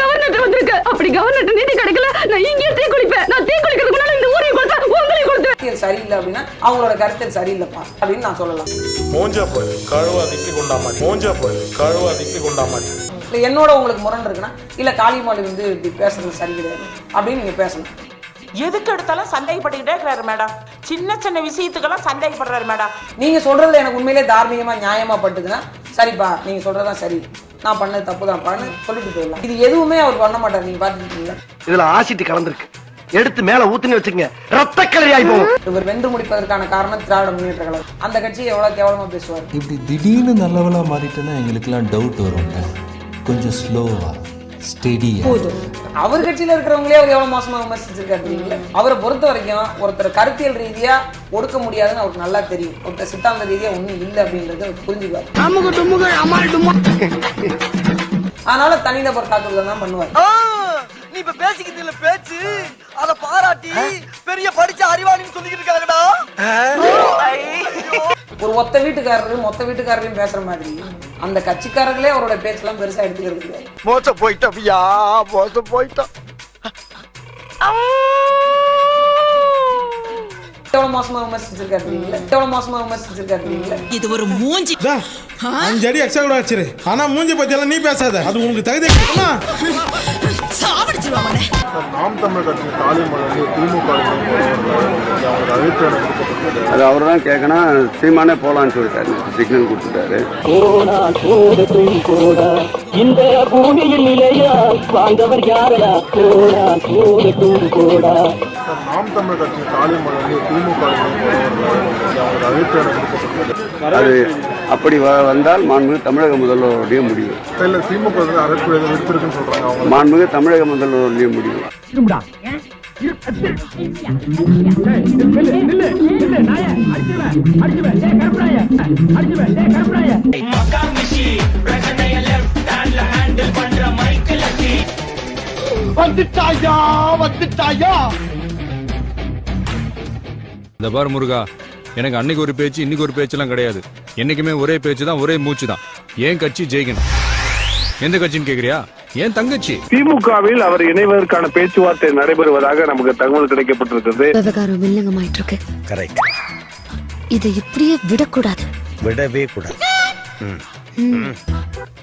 Governor வந்திருக்கு. அப்படி governor நீதி கிடைக்கல நான் இங்கே தீ குளிப்பேன். நான் தீ குளிக்கிறதுக்கு முன்னால இந்த ஊரையும் கொடுத்தா உங்களையும் கொடுத்து கருத்தியல் சரியில்லை அப்படின்னா அவங்களோட கருத்தியல் சரியில்லைப்பா அப்படின்னு நான் சொல்லலாம். மூஞ்ச போய் கழுவா திப்பி கொண்டா மாதிரி மூஞ்ச போய் கழுவா திப்பி கொண்டா இல்லை என்னோட உங்களுக்கு முரண் இருக்குன்னா இல்லை காளிமாடி வந்து இப்படி பேசுறது சரி கிடையாது அப்படின்னு நீங்கள் பேசணும். எதுக்கு எடுத்தாலும் சந்தேகப்பட்டுக்கிட்டே இருக்கிறாரு மேடம். சின்ன சின்ன விஷயத்துக்கெல்லாம் சந்தேகப்படுறாரு மேடம். நீங்கள் சொல்கிறது எனக்கு உண்மையிலே தார்மீகமாக நியாயமாக பட்டுதுன்னா சரிப்பா நீங்கள் சொல்கிறதான் சரி. நான் பண்ணது தப்பு தான் பண்ணு சொல்லிட்டு போயிடலாம். இது எதுவுமே அவர் பண்ண மாட்டார். நீங்கள் பார்த்துருக்கீங்களா? இதுல ஆசிட் கலந்துருக்கு. எடுத்து மேல ஊத்துன்னு வச்சுங்க ரத்த கலரி ஆயி போகும். இவர் வென்று முடிப்பதற்கான காரணம் திராவிட முன்னேற்ற கழகம். அந்த கட்சியை எவ்வளோ கேவலமாக பேசுவார்? இப்படி திடீர்னு நல்லவளா மாறிட்டேன்னா எங்களுக்கெல்லாம் டவுட் வரும்ல. கொஞ்சம் ஸ்லோவா ஸ்டெடியா அவர் கட்சியில் இருக்கிறவங்களே அவர் எவ்வளோ மோசமாக விமர்சிச்சிருக்காரு அவரை பொறுத்த வரைக்கும் ஒருத்தர் கருத்தியல் ரீதியாக ஒடுக்க முடியாதுன்னு அவருக்கு நல்லா தெரியும். ஒருத்தர் சித்தாந்த ரீதியாக ஒன்றும் இல்லை அப்படின்றத அவர் புரிஞ்சுக்குவார். அதனால தனிநபர் தாக்குதல் தான் பண்ணுவார். நீ இப்ப பேசிக்கிட்டு இல்ல பேச்சு. அத பாராட்டி பெரிய படிச்ச அறிவாளின்னு சொல்லிக்கிட்டு இருக்காங்கடா ஒரு ஒத்த வீட்டுக்காரரு மொத்த வீட்டுக்காரரையும் பேசுற மாதிரி அந்த கட்சிக்காரர்களே அவரோட பேச்செல்லாம் பெருசா எடுத்துக்கிறது மோச போயிட்டோம் ஐயா மோச போயிட்டோம். எவ்வளவு மோசமா விமர்சிச்சிருக்காரு எவ்வளவு மோசமா விமர்சிச்சிருக்காரு இது ஒரு மூஞ்சி. அஞ்சு அடி எக்ஸ்ட்ரா கூட ஆனா மூஞ்சி பத்தி எல்லாம் நீ பேசாத. அது உங்களுக்கு தகுதி சாவடிச்சிருவாங்க நாம் தமிழ் கட்சி வந்து திமுக அது அவர் தான் கேட்கணும். சீமானே போலான்னு சொல்லிட்டாரு. சிக்னல் கொடுத்துட்டாரு. இந்த பூமியில் நிலையா வாழ்ந்தவர் யாரடா கோடா கோடட்டும் கோடா நாம் தமிழ் கட்சி வந்து திமுக அது அப்படி வ- வந்தால் மாண்புமிகு தமிழக முதல்வருடைய முடிவு. மாண்புமிகு தமிழக முதல்வருடைய முடிவு. வந்துட்டாயா வந்துட்டாயா? இந்த பாரு முருகா எனக்கு அன்னைக்கு ஒரு பேச்சு இன்னைக்கு ஒரு பேச்செல்லாம் கிடையாது. என்னைக்குமே ஒரே பேச்சு தான் ஒரே மூச்சு தான் ஏன் கட்சி ஜெயிக்கணும்? எந்த கட்சின்னு கேக்குறியா? ஏன் தங்கச்சி? திமுகவில் அவர் இணைவதற்கான பேச்சுவார்த்தை நடைபெறுவதாக நமக்கு தகவல் கிடைக்கப்பட்டிருக்கிறது. விவகாரம் வில்லங்கமாயிட்டு இருக்கு கரெக்ட். இதை இப்படியே விடக்கூடாது. விடவே கூடாது.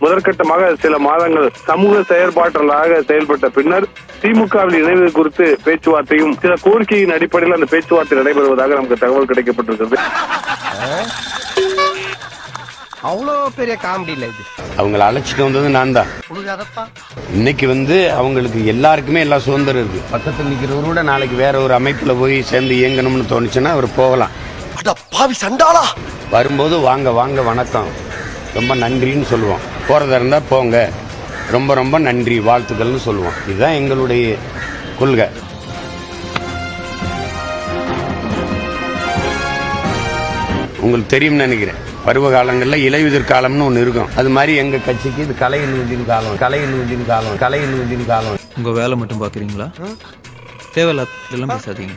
முதற்கட்டமாக சில மாதங்கள் சமூக செயற்பாட்டாளராக செயல்பட்ட பின்னர் திமுகவில் இணைவது குறித்து பேச்சுவார்த்தையும் சில கோரிக்கையின் அடிப்படையில் அந்த பேச்சுவார்த்தை நடைபெறுவதாக நமக்கு தகவல் கிடைக்கப்பட்டிருக்கிறது. அவ்வளோ பெரிய காமெடி இல்ல இது. அவங்கள அழைச்சிட்டு வந்தது நான் தான் இன்னைக்கு வந்து அவங்களுக்கு எல்லாருக்குமே எல்லா சுதந்திரம் இருக்கு. பக்கத்தில் நிற்கிறவரோட நாளைக்கு வேற ஒரு அமைப்புல போய் சேர்ந்து இயங்கணும்னு தோணுச்சுன்னா அவர் போகலாம். அட பாவி சண்டாளா. வரும்போது வாங்க வாங்க வணக்கம். ரொம்ப நன்றின்னு சொல்லுவோம். போகிறதா இருந்தால் போங்க. ரொம்ப ரொம்ப நன்றி. வாழ்த்துக்கள்னு சொல்லுவோம். இதுதான் எங்களுடைய கொள்கை. உங்களுக்கு தெரியும்னு நினைக்கிறேன். பருவ காலங்களில் இலையுதிர் காலம்னு ஒன்று இருக்கும். அது மாதிரி எங்கள் கட்சிக்கு இது கலை நூதின் காலம். கலை நூதின் காலம். கலை நூதின் காலம். உங்க வேலை மட்டும் பாக்குறீங்களா? தேவையில்லாம் பேசாதீங்க.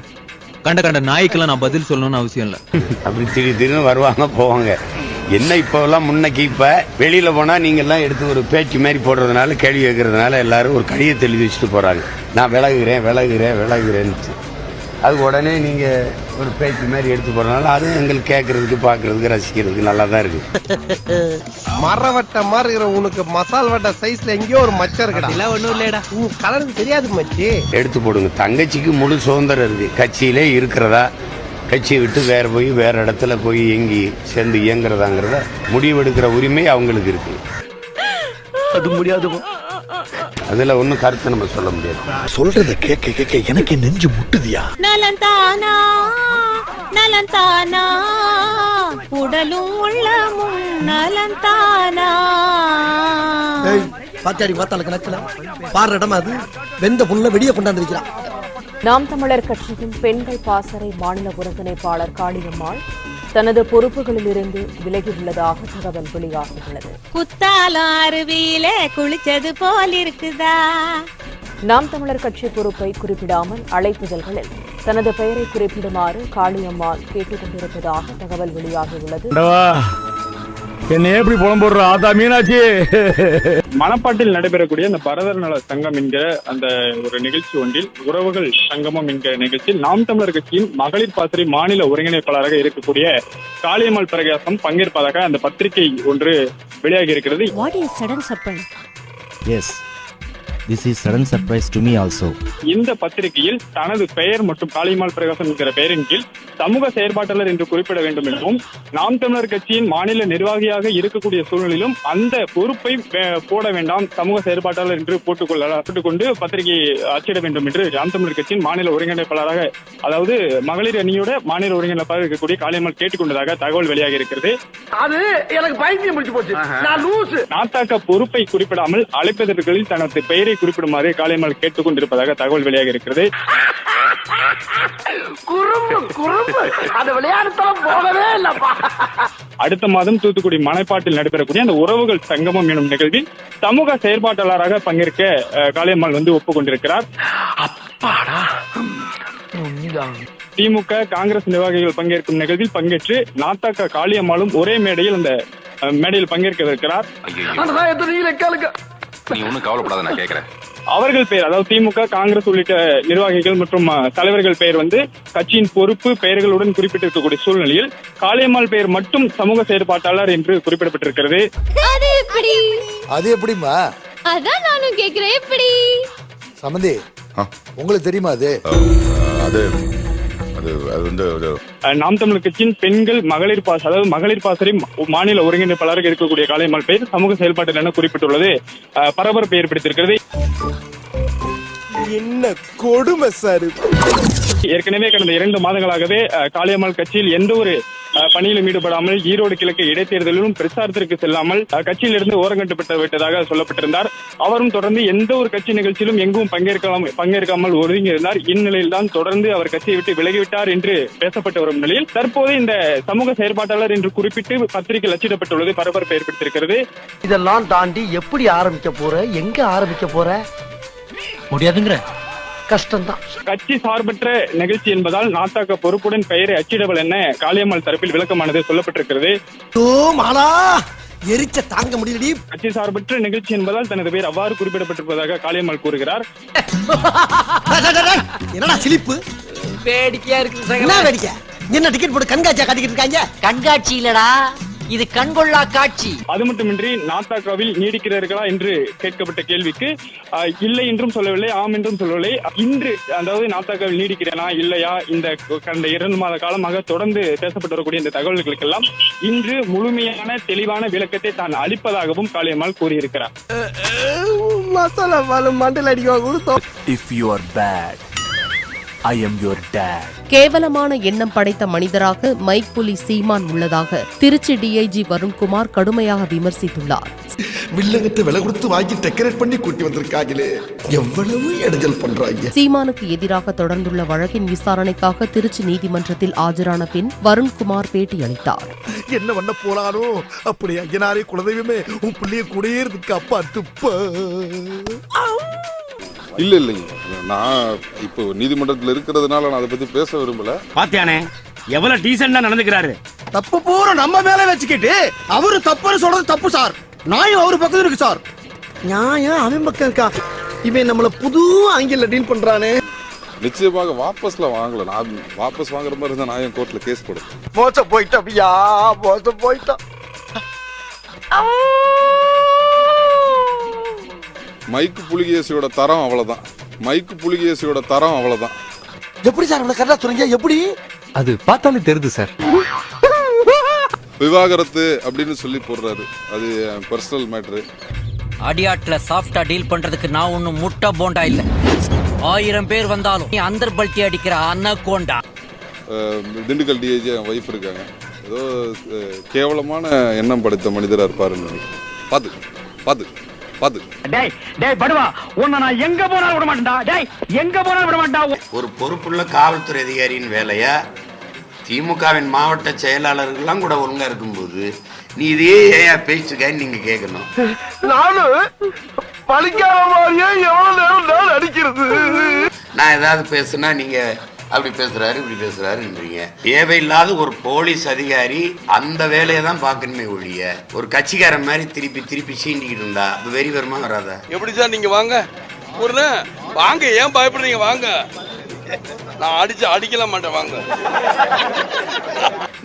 கண்ட கண்ட நாய்க்கெல்லாம் நான் பதில் சொல்லணும்னு அவசியம் இல்லை. அப்படி திடீர் திடீர்னு வருவாங்க போவாங்க. என்ன இப்போல்லாம் முன்னைக்கு இப்போ வெளியில் போனால் நீங்கள்லாம் எடுத்து ஒரு பேச்சு மாதிரி போடுறதுனால கேள்வி கேட்கறதுனால எல்லாரும் ஒரு கடிதத்தை எழுதி வச்சுட்டு போகிறாங்க நான் விலகுகிறேன் விலகுகிறேன் விலகுகிறேன்னு அது உடனே நீங்கள் ஒரு பேச்சு மாதிரி எடுத்து போடுறதுனால அதுவும் எங்களுக்கு கேட்கறதுக்கு பார்க்கறதுக்கு ரசிக்கிறதுக்கு நல்லா தான் இருக்குது மரவட்ட மாதிரி இருக்கிற உனக்கு மசால் வட்ட சைஸ்ல எங்கேயோ ஒரு மச்சம் இருக்குடா. இல்ல ஒண்ணும் இல்லடா. கலருக்கு தெரியாது மச்சி. எடுத்து போடுங்க. தங்கச்சிக்கு முழு சுதந்திரம் இருக்கு. கட்சியிலே இருக்கிறதா? கட்சியை விட்டு வேற போய் வேற இடத்துல போய் இயங்கி சேர்ந்து இயங்குறதாங்கிறத முடிவெடுக்கிற உரிமை அவங்களுக்கு இருக்கு. அது முடியாது அதுல ஒன்றும் கருத்து நம்ம சொல்ல முடியாது. சொல்றத கேட்க கேட்க எனக்கு நெஞ்சு முட்டுதியா? நலந்தானா நலந்தானா உடலும் உள்ளமும் நலந்தானா பாத்தியாடி பார்த்தாளுக்கு நக்கல பாடுற இடம் அது? வெந்த புல்ல வெடிய கொண்டாந்துருக்கிறான் நாம் தமிழர் கட்சியின் பெண்கள் பாசறை மாநில ஒருங்கிணைப்பாளர் காளியம்மாள் தனது பொறுப்புகளிலிருந்து விலகியுள்ளதாக தகவல் வெளியாகியுள்ளது. குத்தாலம் அருவியில குளிச்சது போல் இருக்குதா நாம் தமிழர் கட்சி பொறுப்பை குறிப்பிடாமல் அழைப்புதல்களில் தனது பெயரை குறிப்பிடுமாறு காளியம்மாள் கேட்டுக் கொண்டிருப்பதாக தகவல் வெளியாகியுள்ளது. என்ன எப்படி புலம் போடுற ஆதா மீனாட்சி? மணப்பாட்டில் நடைபெறக்கூடிய அந்த பரதர் நல சங்கம் என்கிற அந்த ஒரு நிகழ்ச்சி ஒன்றில் உறவுகள் சங்கமம் என்கிற நிகழ்ச்சியில் நாம் தமிழர் கட்சியின் மகளிர் பாசறை மாநில ஒருங்கிணைப்பாளராக இருக்கக்கூடிய காளியம்மாள் பிரகாசம் பங்கேற்பதாக அந்த பத்திரிகை ஒன்று வெளியாகி இருக்கிறது what is sudden surprise yes this is sudden surprise to me also இந்த பத்திரிகையில் தனது பெயர் மற்றும் காளியம்மாள் பிரகாசம் என்கிற பெயரின் கீழ் சமூக செயற்பாட்டாளர் என்று குறிப்பிட வேண்டும் எனவும் நாம் தமிழர் கட்சியின் மாநில நிர்வாகியாக இருக்கக்கூடிய சூழ்நிலையிலும் அந்த பொறுப்பை போட வேண்டாம் சமூக செயற்பாட்டாளர் என்று போட்டுக்கொள்ள போட்டுக்கொண்டு பத்திரிகை அச்சிட வேண்டும் என்று நாம் தமிழர் கட்சியின் மாநில ஒருங்கிணைப்பாளராக அதாவது மகளிர் அணியோட மாநில ஒருங்கிணைப்பாளர் இருக்கக்கூடிய காளியம்மாள் கேட்டுக்கொண்டதாக தகவல் வெளியாகி இருக்கிறது. அது எனக்கு பைத்தியம் முடிச்சு போச்சு. நான் லூசு. நாட்டாக்க பொறுப்பை குறிப்பிடாமல் அழைப்பதற்களில் தனது பெயரை குறிப்பிடுமாறு காளியம்மாள் கேட்டுக் கொண்டிருப்பதாக தகவல் வெளியாகி இருக்கிறது. குறும்பு குறும்பு. அந்த விளையாட்டுத்தனம் போகவே இல்லப்பா. அடுத்த மாதம் தூத்துக்குடி மலைப்பாட்டில் நடைபெறக்கூடிய அந்த உறவுகள் சங்கமம் எனும் நிகழ்வில் சமூக செயற்பாட்டாளராக பங்கேற்க காளியம்மாள் வந்து ஒப்புக்கொண்டிருக்கிறார். அப்பாடா. திமுக காங்கிரஸ் நிர்வாகிகள் பங்கேற்கும் நிகழ்வில் பங்கேற்று நாத்தாக்க காளியம்மாளும் ஒரே மேடையில் அந்த மேடையில் நீங்களே கேளுங்க. நீ ஒன்றும் கவலைப்படாத நான் கேட்கறேன் அவர்கள் பெயர் அதாவது திமுக காங்கிரஸ் உள்ளிட்ட நிர்வாகிகள் மற்றும் தலைவர்கள் பெயர் வந்து கட்சியின் பொறுப்பு பெயர்களுடன் குறிப்பிட்டிருக்கக்கூடிய சூழ்நிலையில் காளியம்மாள் பெயர் மட்டும் சமூக செயற்பாட்டாளர் என்று குறிப்பிடப்பட்டிருக்கிறது. அது எப்படி? அது எப்படிமா அதான் நானும் கேக்குறேன் எப்படி? சமந்தி உங்களுக்கு தெரியுமா அது? அது நாம் தமிழர் கட்சியின் பெண்கள் மகளிர் பாஸ் அதாவது மகளிர் பாசறை மாநில ஒருங்கிணைப்பாளராக இருக்கக்கூடிய காளியம்மாள் பெயர் சமூக செயல்பாட்டில் என குறிப்பிட்டுள்ளது? பரபரப்பை ஏற்படுத்தியிருக்கிறது. என்ன கொடுமை சார் ஏற்கனவே கடந்த இரண்டு மாதங்களாகவே காளியம்மாள் கட்சியில் எந்த ஒரு பணியிலும் ஈடுபடாமல் ஈரோடு கிழக்கு இடைத்தேர்தலிலும் பிரச்சாரத்திற்கு செல்லாமல் கட்சியிலிருந்து ஓரங்கட்டப்பட்டு விட்டதாக சொல்லப்பட்டிருந்தார். அவரும் தொடர்ந்து எந்த ஒரு கட்சி நிகழ்ச்சியிலும் எங்கும் பங்கேற்கலாம் பங்கேற்காமல் ஒதுங்கி இருந்தார் இந்நிலையில் தான் தொடர்ந்து அவர் கட்சியை விட்டு விலகிவிட்டார் என்று பேசப்பட்டு வரும் நிலையில் தற்போது இந்த சமூக செயற்பாட்டாளர் என்று குறிப்பிட்டு பத்திரிகை அச்சிடப்பட்டுள்ளது பரபரப்பை ஏற்படுத்தியிருக்கிறது. இதெல்லாம் தாண்டி எப்படி ஆரம்பிக்க போற? எங்க ஆரம்பிக்க போற? முடியாதுங்கிற. கஷ்டம்தான். கட்சி சார்பற்ற நிகழ்ச்சி என்பதால் நாட்டாக்க பொறுப்புடன் பெயரை அச்சிடவல் என காளியம்மாள் தரப்பில் விளக்கமானது சொல்லப்பட்டிருக்கிறது. ஓ மாலா! எரிச்ச தாங்க முடியலடி. கட்சி சார்பற்ற நிகழ்ச்சி என்பதால் தனது பேர் அவ்வாறு குறிப்பிடப்பட்டிருப்பதாக காளியம்மாள் கூறுகிறார். என்னடா சிலிப்பு? வேடிக்கையா இருக்கு என்ன வேடிக்கை? என்ன டிக்கெட் போட்டு கண்காட்சியா காட்டிக்கிட்டு இருக்காங்க? கண்காட்சி இல்லடா. இது கண்கொள்ளா காட்சி. அது மட்டுமின்றி நாத்தாக்காவில் நீடிக்கிறார்களா என்று கேட்கப்பட்ட கேள்விக்கு இல்லை என்றும் சொல்லவில்லை ஆம் என்றும் சொல்லவில்லை. இன்று அதாவது நாத்தாக்காவில் நீடிக்கிறேனா இல்லையா இந்த கடந்த இரண்டு மாத காலமாக தொடர்ந்து பேசப்பட்டு வரக்கூடிய இந்த தகவல்களுக்கெல்லாம் இன்று முழுமையான தெளிவான விளக்கத்தை தான் அளிப்பதாகவும் காளியம்மாள் கூறியிருக்கிறார். மசாலா மண்டல் அடிக்க கொடுத்தோம் if you are bad I am your dad கேவலமான எண்ணம் படைத்த மனிதராக மைக் புலி சீமான் உள்ளதாக திருச்சி டிஐஜி வருண்குமார் கடுமையாக விமர்சித்துள்ளார். வில்லங்கத்தை விலை கொடுத்து வாங்கி டெக்கரேட் பண்ணி கூட்டி வந்திருக்காங்களே. எவ்வளவு இடைஞ்சல் பண்றாங்க. சீமானுக்கு எதிராக தொடர்ந்துள்ள வழக்கின் விசாரணைக்காக திருச்சி நீதிமன்றத்தில் ஆஜரான பின் வருண்குமார் பேட்டியளித்தார். என்ன பண்ண போறானோ? அப்படி ஐயனாரே குலதெய்வமே உன் பிள்ளைய கூடயே இருக்கு அப்பா துப்ப. இல்ல இல்லைங்க நான் இப்போ நீதிமன்றத்தில் இருக்கிறதுனால நான் அதை பத்தி பேச விரும்பல. பாத்தியானே எவ்வளவு டீசெண்டா நடந்துக்கிறாரு? தப்பு பூரா நம்ம மேல வச்சுக்கிட்டு அவரு தப்புன்னு சொல்றது தப்பு சார். நியாயம் அவரு பக்கத்துல இருக்கு சார். நியாயம் அவன் பக்கம் இருக்கா? இவன் நம்மள புது ஆங்கில டீல் பண்றானே. நிச்சயமாக வாபஸ்ல வாங்கல. நான் வாபஸ் வாங்குற மாதிரி இருந்தா நான் என் கோர்ட்ல கேஸ் போடுறேன் மோசம் போயிட்டோம் ஐயா மோசம் போயிட்டோம் மைக்கு புலிகேசியோட தரம் அவ்வளவுதான். மைக்கு புலிகேசியோட தரம் அவ்வளவுதான். எப்படி சார் இவ்வளவு கரெக்டா சொல்றீங்க? எப்படி? அது பார்த்தாலே தெரியுது சார். விவாகரத்து அப்படின்னு சொல்லி போடுறாரு. அது பர்சனல் மேட்ரு அடியாட்ல சாஃப்டா டீல் பண்றதுக்கு நான் ஒண்ணும் முட்டை போண்டா இல்ல. ஆயிரம் பேர் வந்தாலும் நீ அந்தர் பல்ட்டி அடிக்கிற அன்னகோண்டா. திண்டுக்கல் டிஐஜி என் ஒய்ஃப் இருக்காங்க. ஏதோ கேவலமான எண்ணம் படைத்த மனிதரா இருப்பாருன்னு நினைக்கிறேன். பாத்து. பாத்து. டேய் டேய் படுவா. உன்னை நான் எங்க போனாலும் விட மாட்டேன்டா. டேய் எங்க போனாலும் விட மாட்டா ஒரு பொறுப்புள்ள காவல்துறை அதிகாரியின் வேலையா? திமுகவின் மாவட்ட செயலாளர்கள்லாம் கூட ஒழுங்கா இருக்கும்போது நீ இதே ஏன் பேச்சுக்கான்னு நீங்க கேட்கணும் நானும் பழிக்காத மாதிரியே எவ்வளவு நேரம் நான் அடிக்கிறது? நான் ஏதாவது பேசுனா நீங்க அப்படி பேசுறாரு இப்படி பேசுறாருன்றீங்க. தேவையில்லாத ஒரு போலீஸ் அதிகாரி அந்த வேலையை தான் பார்க்கணுமே ஒழிய ஒரு கட்சிக்காரன் மாதிரி திருப்பி திருப்பி சீண்டிக்கிட்டு இருந்தா அப்ப வெறி வருமா வராதா? எப்படி சார் நீங்க வாங்க? ஒரு வாங்க ஏன் பயப்படுறீங்க? வாங்க. நான் அடிச்சு அடிக்கல மாட்டேன் வாங்க.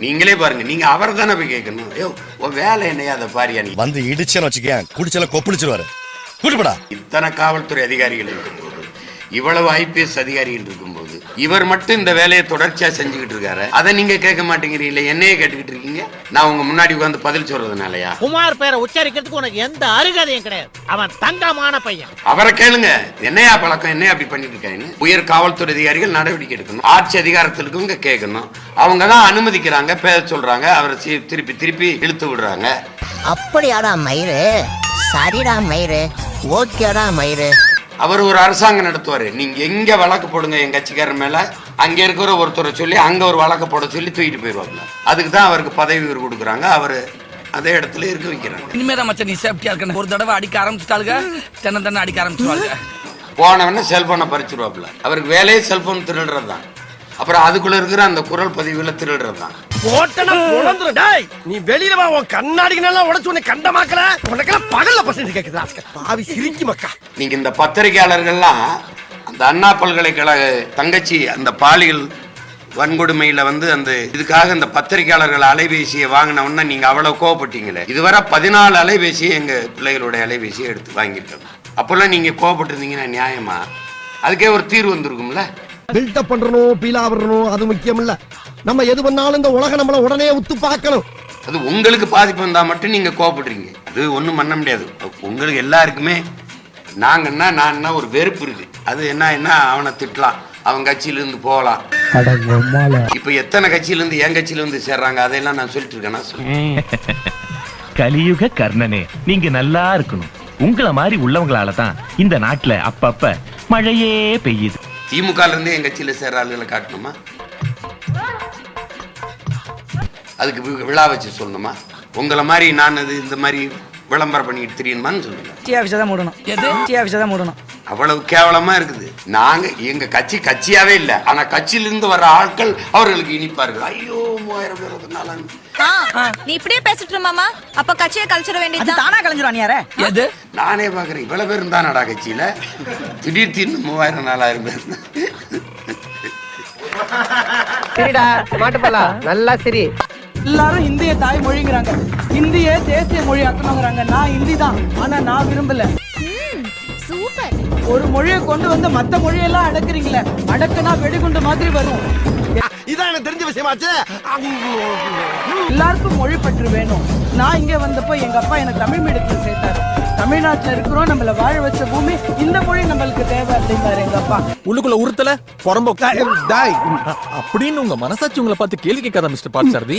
நீங்களே பாருங்க நீங்க அவரை தானே போய் கேட்கணும். ஐயோ உன் வேலை என்னையா அதை பாரியா நீ? வந்து இடிச்சேன்னு வச்சுக்கேன் குடிச்சல கொப்பளிச்சிருவாரு. கூட்டுப்படா இத்தனை காவல்துறை அதிகாரிகள் இருக்கும்போது இவ்வளவு ஐபிஎஸ் அதிகாரிகள் இருக்கும்போது இவர் மட்டும் இந்த வேலையை தொடர்ச்சியா செஞ்சுக்கிட்டு இருக்காரு. அதை நீங்க கேட்க மாட்டேங்கிறீங்களே என்னையே கேட்டுக்கிட்டு இருக்கீங்க? நான் உங்க முன்னாடி உட்காந்து பதில் சொல்றதுனாலயா? குமார் பேரை உச்சரிக்கிறதுக்கு உனக்கு எந்த அருகதையும் கிடையாது. அவன் தங்கமான பையன். அவரை கேளுங்க. என்னையா பழக்கம்? என்ன அப்படி பண்ணிட்டு இருக்காங்க உயர் காவல்துறை அதிகாரிகள் நடவடிக்கை எடுக்கணும். ஆட்சி அதிகாரத்தில் இருக்கவங்க கேட்கணும். அவங்க தான் அனுமதிக்கிறாங்க பேச சொல்றாங்க அவரை திருப்பி திருப்பி இழுத்து விடுறாங்க. அப்படியாடா மயிறு? சரிடா மயிறு. ஓகேடா மயிறு. அவர் ஒரு அரசாங்கம் நடத்துவாரு. நீங்க எங்க வழக்கு போடுங்க எங்க கட்சிக்காரர் மேல? அங்க இருக்கிற ஒருத்தரை சொல்லி அங்க ஒரு வழக்கு போட சொல்லி தூக்கிட்டு போயிடுவாங்க. அதுக்கு தான் அவருக்கு பதவி உயர்வு கொடுக்குறாங்க. அவரு அதே இடத்துல இருக்க வைக்கிறாங்க. இனிமேதான் மச்சான் நீ சேஃப்டியா இருக்கணும். ஒரு தடவை அடிக்க ஆரம்பிச்சுட்டாளுங்க தென்ன தென்ன அடிக்க ஆரம்பிச்சுவாளுங்க. போனவன செல்போனை பறிச்சிருவாப்புல. அவருக்கு வேலையே செல்போன் திருடுறது தான் அப்புறம் அதுக்குள்ள இருக்கிற அந்த குரல் பதிவுல திருடுறது தான் போட்டனா டேய் நீ வெளியில வா உன் கண்ணாடிக்கு நல்லா உடைச்சு உன்னை கண்டமாக்கல. உனக்கெல்லாம் பகல்ல பசங்க கேக்குதா பாவி சிரிக்கி மக்கா. நீங்க இந்த பத்திரிகையாளர்கள்லாம் அந்த அண்ணா பல்கலைக்கழக தங்கச்சி அந்த பாலியல் வன்கொடுமையில வந்து அந்த இதுக்காக இந்த பத்திரிகையாளர்கள் அலைபேசியை வாங்கின உடனே நீங்க அவ்வளவு கோவப்பட்டீங்களே. இதுவரை பதினாலு அலைபேசியை எங்க பிள்ளைகளுடைய அலைபேசியை எடுத்து வாங்கியிருக்காங்க. அப்பெல்லாம் நீங்க கோவப்பட்டிருந்தீங்கன்னா நியாயமா? அதுக்கே ஒரு தீர்வு வந்திருக்கும்ல? பில்டப் பண்றணும் பீலா வரணும் அது முக்கியம் இல்ல நம்ம எது பண்ணாலும் இந்த உலகம் நம்மள உடனே உத்து பார்க்கணும். அது உங்களுக்கு பாதிப்பு வந்தா மட்டும் நீங்க கோவப்படுறீங்க. அது ஒண்ணும் பண்ண முடியாது. உங்களுக்கு எல்லாருக்குமே நாங்கன்னா நான் ஒரு வெறுப்பு இருக்கு. அது என்ன என்ன அவனை திட்டலாம். அவன் கட்சியில இருந்து போகலாம் இப்ப எத்தனை கட்சியில இருந்து என் கட்சியில இருந்து சேர்றாங்க? அதையெல்லாம் நான் சொல்லிட்டு இருக்கேன்னா கலியுக கர்ணனே நீங்க நல்லா இருக்கணும். உங்கள மாதிரி உள்ளவங்களால தான் இந்த நாட்டுல அப்பப்ப மழையே பெய்யுது. திமுக எங்கள் இருந்து கட்சியில சேர்ற ஆளுகளை காட்டணுமா? அதுக்கு விழா வச்சு சொல்லணுமா? உங்களை மாதிரி நான் அது இந்த மாதிரி விளம்பரம் பண்ணிட்டு தெரியணுமான்னு சொல்லுங்க. டி ஆஃபீஸை தான் மூடணும். எது? டி ஆஃபீஸை தான் மூடணும். அவ்வளவு கேவலமா இருக்குது. நாங்க எங்க கட்சி கட்சியாவே இல்ல. ஆனா கட்சியில இருந்து வர்ற ஆட்கள் அவர்களுக்கு இனிப்பார்கள். ஐயோ மூவாயிரம் பேர் நீ இப்படியே பேசிட்டு மாமா அப்ப கட்சியை கழிச்சிட வேண்டியது தானா. கலைஞ்சிரும் யாரே? எது? நானே பாக்குறேன். இவ்வளவு பேர் இருந்தானடா கட்சியில? திடீர் திடீர்னு மூவாயிரம் நாலாயிரம் பேர். சரிடா மாட்டுப்பலா? நல்லா சரி. எல்லாரும் இந்திய தாய் மொழிங்கிறாங்க இந்திய தேசிய மொழி ஆக்கணுங்கிறாங்க நான் இந்தி தான். ஆனா நான் விரும்பல. சூப்பர். ஒரு மொழியை கொண்டு வந்து மத்த மொழியெல்லாம் அடக்குறீங்களே. அடக்குனா வெடிகுண்டு மாதிரி வரும். இதான் எனக்கு தெரிஞ்ச விஷயமாச்சு. எல்லாருக்கும் மொழி பற்று வேணும். நான் இங்க வந்தப்போ எங்க அப்பா எனக்கு தமிழ் மீடியத்துல சேர்த்தாரு. தமிழ்நாட்டுல இருக்கிறோம் நம்மள வாழ வச்ச பூமி இந்த மொழி நம்மளுக்கு தேவை அப்படின்னாரு எங்க அப்பா உள்ளுக்குள்ள உறுத்தல புறம்போக்கா டாய் அப்படின்னு உங்க மனசாட்சி உங்களை பார்த்து கேள்வி கேட்காத மிஸ்டர் பாட்சாரதி.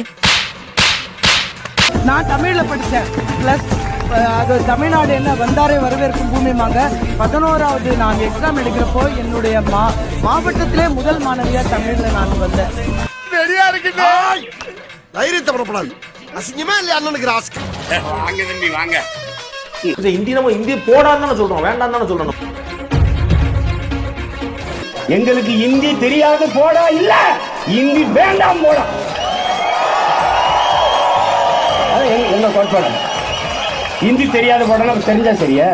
நான் தமிழ்ல படிச்சேன். பிளஸ் அது தமிழ்நாடு என்ன வந்தாரே வரவேற்கும் பூமிமாங்க பதினோராவது நான் எக்ஸாம் எடுக்கிறப்போ என்னுடைய மா மாவட்டத்திலே முதல் மாணவியா தமிழ்ல நான் வந்தேன். ரெடியா இருக்கு தைரியத்தை படப்படாது அசிங்கமா இல்லையா அண்ணனுக்கு ராஸ்க்கு வாங்க தம்பி வாங்க. இந்தி நம்ம இந்தி போடான்னு தானே சொல்றோம் வேண்டாம் தானே சொல்லணும். எங்களுக்கு இந்தி தெரியாது போடா இல்ல. இந்தி வேண்டாம் போடா. எங்க- என்ன கோட்பாடு? இந்தி தெரியாத போடா நமக்கு தெரிஞ்சா சரியா?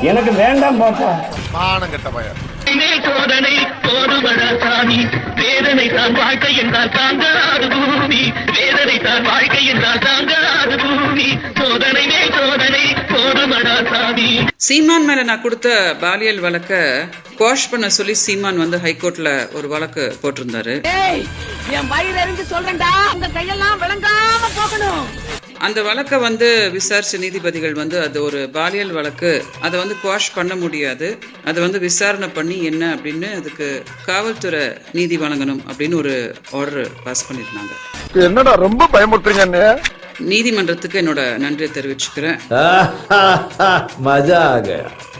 எனக்கு வேண்டாம் போப்பா. மானம் கெட்ட பையன். போதுமடா சாமி வேதனை தான் வாழ்க்கை என்றால் தாங்காது பூமி. வேதனை தான் வாழ்க்கை என்றால் தாங்காது பூமி. சோதனை மேல் சோதனை போதுமடா சாமி சீமான் மேல நான் கொடுத்த பாலியல் வழக்க குவாஷ் பண்ண சொல்லி சீமான் வந்து ஹைகோர்ட்ல ஒரு வழக்கு போட்டிருந்தாரு. ஏய் என் வயிறு எரிஞ்சு சொல்றேன்டா. உங்க கையெல்லாம் விளங்காம போகணும். அந்த வழக்கை வந்து விசாரிச்ச நீதிபதிகள் வந்து அது ஒரு பாலியல் வழக்கு. அதை வந்து குவாஷ் பண்ண முடியாது. அதை வந்து விசாரணை பண்ணி என்ன அப்படின்னு அதுக்கு காவல்துறை நீதி வழங்கணும் அப்படின்னு ஒரு ஆர்டர் பாஸ் பண்ணியிருந்தாங்க. என்னடா ரொம்ப பயமுறுத்துறீங்க நீதிமன்றத்துக்கு என்னோட நன்றியை தெரிவிச்சுக்கிறேன். மஜா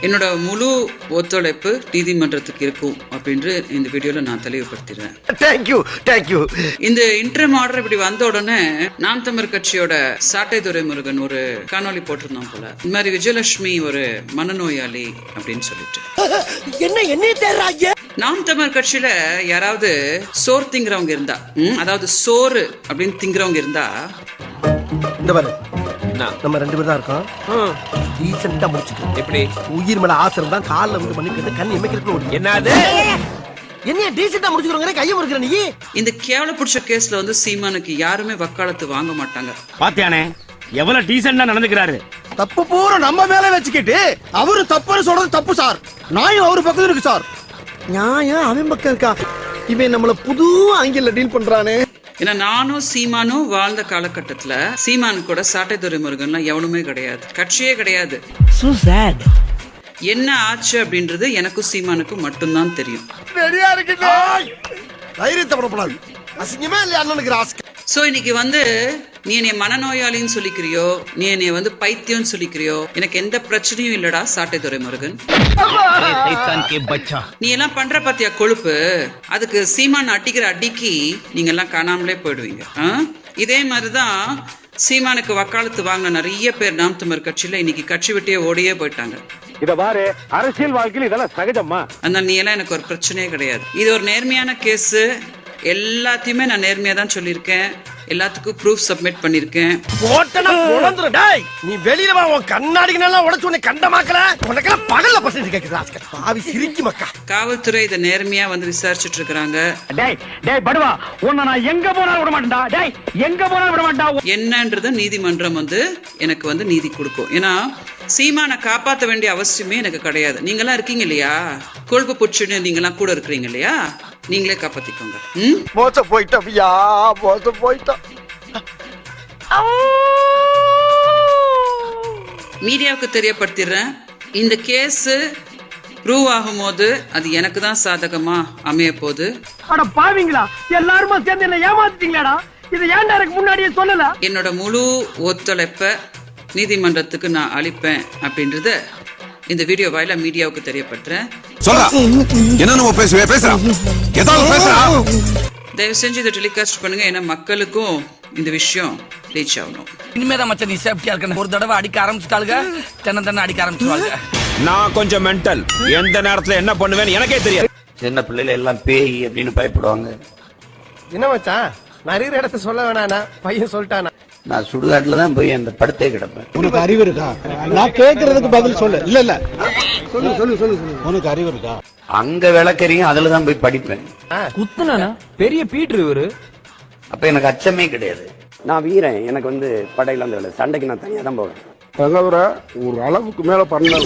என்னோட முழு ஒத்துழைப்பு நீதிமன்றத்துக்கு இருக்கும் அப்படின்று இந்த வீடியோல நான் தெளிவுபடுத்திடுறேன். தேங்க்யூ தேங்க்யூ இந்த இன்டர்ம் ஆர்டர் இப்படி வந்த உடனே நாம் தமிழ் கட்சியோட சாட்டை துரைமுருகன் ஒரு காணொளி போட்டிருந்தோம் போல. இந்த மாதிரி விஜயலட்சுமி ஒரு மனநோயாளி அப்படின்னு சொல்லிட்டு. என்ன என்ன தேர்றாங்க நாம் தமிழ் கட்சியில யாராவது சோறு திங்கிறவங்க இருந்தா அதாவது சோறு அப்படின்னு திங்கிறவங்க இருந்தா இந்த பாரு. நம்ம ரெண்டு பேரும் தான் இருக்கோம். டீசெண்டா முடிச்சுக்கோ. எப்படி? உயிர் மேல ஆசை இருந்தா கால்ல வந்து பண்ணிக்கிட்டு கண் எமைக்கிறதுக்கு என்னது என்னைய டீசெண்டா முடிச்சுக்கிறோங்க கையை முறுக்கிற நீ? இந்த கேவல பிடிச்ச கேஸ்ல வந்து சீமானுக்கு யாருமே வக்காலத்து வாங்க மாட்டாங்க. பாத்தியானே எவ்வளவு டீசெண்டா நடந்துக்கிறாரு? தப்பு பூரா நம்ம மேல வச்சுக்கிட்டு அவரு தப்புன்னு சொல்றது தப்பு சார். நாயும் அவரு பக்கத்துல இருக்கு சார். நியாயம் அவன் பக்கம் இருக்கா? இவன் நம்மள புது ஆங்கில டீல் பண்றானே. ஏன்னா நானும் சீமானும் வாழ்ந்த காலகட்டத்துல சீமான் கூட சாட்டை துரைமுருகன்லாம் எவனுமே கிடையாது. கட்சியே கிடையாது. என்ன ஆச்சு அப்படின்றது எனக்கும் சீமானுக்கும் மட்டும்தான் தெரியும். தைரியத்தை படப்படாது. அசிங்கமே இல்லையா அண்ணனுக்கு ராஸ்க சோ இன்னைக்கு வந்து நீ என்னைய மனநோயாளின்னு சொல்லிக்கிறியோ நீ என்னைய வந்து பைத்தியம்னு சொல்லிக்கிறியோ எனக்கு எந்த பிரச்சனையும் இல்லடா சாட்டை துரைமுருகன் நீ எல்லாம் பண்ற பாத்தியா கொழுப்பு? அதுக்கு சீமான் அடிக்கிற அடிக்கு நீங்க எல்லாம் காணாமலே போயிடுவீங்க? இதே மாதிரிதான் சீமானுக்கு வக்காலத்து வாங்கின நிறைய பேர் நாம் தமிழர் கட்சியில இன்னைக்கு கட்சி விட்டே ஓடியே போயிட்டாங்க. இத பாரு அரசியல் வாழ்க்கையில் இதெல்லாம் சகஜம்மா. அதனால நீ எல்லாம் எனக்கு ஒரு பிரச்சனையே கிடையாது. இது ஒரு நேர்மையான கேஸ். எல்லாத்தையுமே நான் நேர்மையா தான் சொல்லியிருக்கேன். எல்லாத்துக்கும் ப்ரூஃப் சப்மிட் பொழந்துரும் டேய்! நீ வெளியில வா உன் கண்ணாடிக்கு நல்லா உடைச்சு உன்னை கண்டமாக்கல? உனக்கெல்லாம் பகல்ல பசங்க கேக்குது ராஸ்கல். பாவி சிரிக்கி மக்கா. காவல்துறை இதை நேர்மையா வந்து விசாரிச்சுட்டு இருக்கிறாங்க. டேய் டேய் படுவா. உன்னை நான் எங்க போனாலும் விட மாட்டேன்டா. டேய் எங்க போனாலும் விட மாட்டா என்னன்றத நீதிமன்றம் வந்து எனக்கு வந்து நீதி கொடுக்கும். ஏன்னா சீமானை காப்பாற்ற வேண்டிய அவசியமே எனக்கு கிடையாது. நீங்களாம் இருக்கீங்க இல்லையா? கொழுப்பு புச்சுன்னு நீங்களாம் கூட இருக்கிறீங்க இல்லையா? நீங்களே காப்பாத்திக்கோங்க. ம்? மோசம் போயிட்டோம் ஐயா மோசம் போயிட்டோம் மீடியாவுக்கு தெரியப்படுத்திடுறேன். இந்த கேஸ் ப்ரூவ் ஆகும்போது அது எனக்கு தான் சாதகமா அமைய போகுது. அட பாவிங்களா? எல்லாருமா சேர்ந்து என்ன ஏமாத்திட்டீங்களாடா? இது ஏன்டா எனக்கு முன்னாடியே சொல்லல? என்னோட முழு ஒத்துழைப்பை நீதிமன்றத்துக்கு நான் அளிப்பேன் அப்படின்றத இந்த வீடியோ வாயில மீடியாவுக்கு தெரியப்படுத்துறேன். சொல்றா. என்ன நம்ம பேசுவே பேசுறா ஏதாவது பேசுறா தயவு செஞ்சு இதை டெலிகாஸ்ட் பண்ணுங்க ஏன்னா மக்களுக்கும் இந்த விஷயம் ரீச் ஆகணும். இனிமேதான் மச்ச நீ சேஃப்டியா இருக்கணும். ஒரு தடவை அடிக்க ஆரம்பிச்சுட்டாளுங்க தென்ன தென்ன அடிக்க ஆரம்பிச்சுவாங்க நான் கொஞ்சம் மென்டல் எந்த நேரத்துல என்ன பண்ணுவேன்னு எனக்கே தெரியாது. சின்ன பிள்ளைல எல்லாம் பேய் அப்படின்னு பயப்படுவாங்க. என்ன மச்சான்? இருக்கிற இடத்த சொல்ல வேணாண்ணா பையன் சொல்லிட்டானா? நான் சுடுகாட்டுல தான் போய் அந்த படுத்தே கிடப்பேன். உனக்கு அறிவு இருக்கா? நான் கேக்குறதுக்கு பதில் சொல்லு. இல்ல இல்ல. சொல்லு சொல்லு சொல்லு சொல்லு. உனக்கு அறிவு இருக்கா? அங்க விளக்கறியும் அதுல தான் போய் படிப்பேன். குத்துனானா? பெரிய பீட்ரு இவரு. அப்ப எனக்கு அச்சமே கிடையாது. நான் வீரன். எனக்கு வந்து படையில அந்த வேலை. சண்டைக்கு நான் தனியா தான் போவேன். தகவரை ஒரு அளவுக்கு மேல பண்ண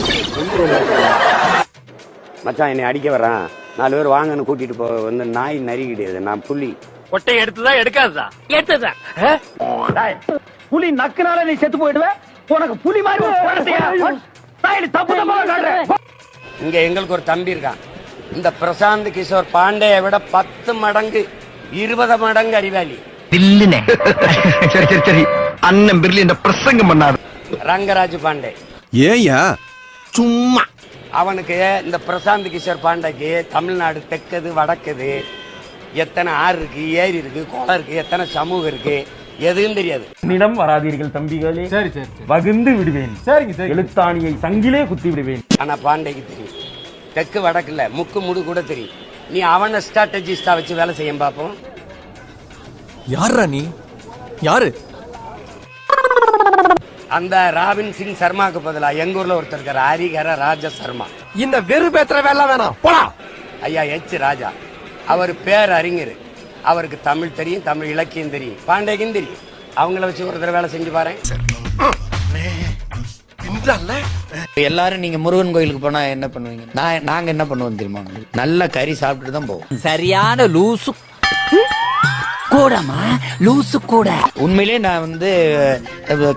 மச்சான் என்னை அடிக்க வரான் நாலு பேர் வாங்கன்னு கூட்டிட்டு போ வந்து நாய் நரி கிடையாது நான் புலி கொட்டை எடுத்துதா எடுக்காதா எடுத்ததா புலி நக்குனால நீ செத்து போயிடுவ? உனக்கு புலி மாதிரி தப்பு இங்க எங்களுக்கு ஒரு தம்பி இருக்கான். இந்த பிரசாந்த் கிஷோர் பாண்டேயை விட பத்து மடங்கு இருபது மடங்கு அறிவாளி. சரி சரி சரி. அண்ணன் பிர்லி இந்த பிரசங்கம் பண்ணாரு ரங்கராஜ் பாண்டே. ஏயா சும்மா. அவனுக்கு இந்த பிரசாந்த் கிஷோர் பாண்டேக்கு தமிழ்நாடு தெற்கது வடக்குது எத்தனை ஆறு இருக்கு ஏரி இருக்கு குளம் இருக்கு எத்தனை சமூகம் இருக்கு எதுவும் தெரியாது. நிடம் வராதீர்கள் தம்பிகளே. சரி சரி வகுந்து விடுவேன். சரிங்க சரி எழுத்தாணியை சங்கிலே குத்தி விடுவேன். ஆனா பாண்டேக்கு தெரியும். தெற்கு வடக்குல முக்கு முடு கூட தெரியும். நீ அவனை ஸ்ட்ராட்டஜிஸ்டா வச்சு வேலை செய்ய பார்ப்போம் யாரா நீ? யாரு? அந்த ராபின் சிங் சர்மாக்கு பதிலா எங்க ஊர்ல ஒருத்தர் இருக்காரு ஹரிகர ராஜா சர்மா. இந்த வெறு பேத்துற வேலை வேணாம். போடா. ஐயா எச் ராஜா. அவர் பேர் அறிஞர். அவருக்கு தமிழ் தெரியும் தமிழ் இலக்கியம் தெரியும். பாண்டேக்கும் தெரியும். அவங்கள வச்சு ஒரு தடவை வேலை செஞ்சு பாரு எல்லாரும் நீங்க முருகன் கோயிலுக்கு போனா என்ன பண்ணுவீங்க? நான் நாங்க என்ன பண்ணுவோம் தெரியுமா? நல்ல கறி சாப்பிட்டுட்டு தான் போவோம். சரியான லூசு. கூடமா லூசு கூட. உண்மையிலே நான் வந்து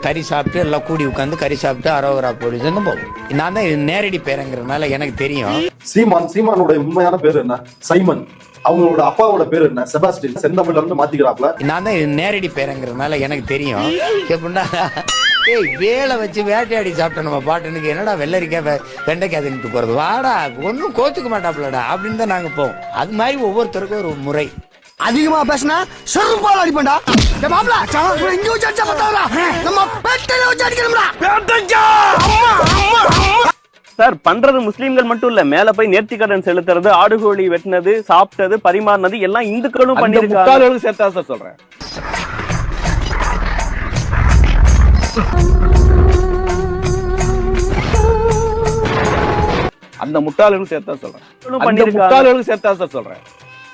கறி சாப்பிட்டு எல்லாம் கூடி உட்காந்து கறி சாப்பிட்டு அரோகரா போலீஸ் போவோம் நான் தான் நேரடி பேரங்கிறதுனால எனக்கு தெரியும். சீமான் சீமானுடைய உண்மையான பேர் என்ன? சைமன். அவங்களோட அப்பாவோட பேர் என்ன? செபாஸ்டின் செந்தமிழ்ல இருந்து மாத்திக்கிறாப்ல நான் தான் நேரடி பேரங்கிறதுனால எனக்கு தெரியும். எப்படின்னா ஏய் வேலை வச்சு வேட்டையாடி சாப்பிட்ட நம்ம பாட்டனுக்கு என்னடா வெள்ளரிக்காய் வெண்டைக்காய் தின்னுட்டு போறது? வாடா ஒன்றும் கோச்சுக்க மாட்டாப்லடா அப்படின்னு தான் நாங்க போவோம். அது மாதிரி ஒவ்வொருத்தருக்கும் ஒரு முறை. அதிகமா பேசினா செருப்பால் டேய் மாப்ள இங்க வச்சு அடிச்சா பத்தாதா நம்ம பெட்டையில வச்சு அடிக்கணும்டா. அம்மா அம்மா அம்மா. சார் பண்றது முஸ்லீம்கள் மட்டும் இல்ல. மேல போய் நேர்த்திக்கடன் செலுத்துறது ஆடுகோழி வெட்டினது சாப்பிட்டது பரிமாறினது எல்லாம் இந்துக்களும் பண்ணிருக்காங்க சேர்த்தா சார் சொல்றேன். அந்த முட்டாள்களுக்கு சேர்த்தா சொல்றேன். அந்த. முட்டாள்களுக்கு சேர்த்தா சார் சொல்றேன்.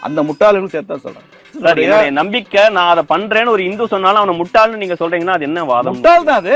அந்த முட்டாள்களுக்கு சேர்த்தா சொல்றேன் சார் என்னுடைய நம்பிக்கை நான் அதை பண்றேன்னு ஒரு இந்து சொன்னாலும் அவனை முட்டாள்னு நீங்க சொல்றீங்கன்னா அது என்ன வாதம்? முட்டாள் தான் அது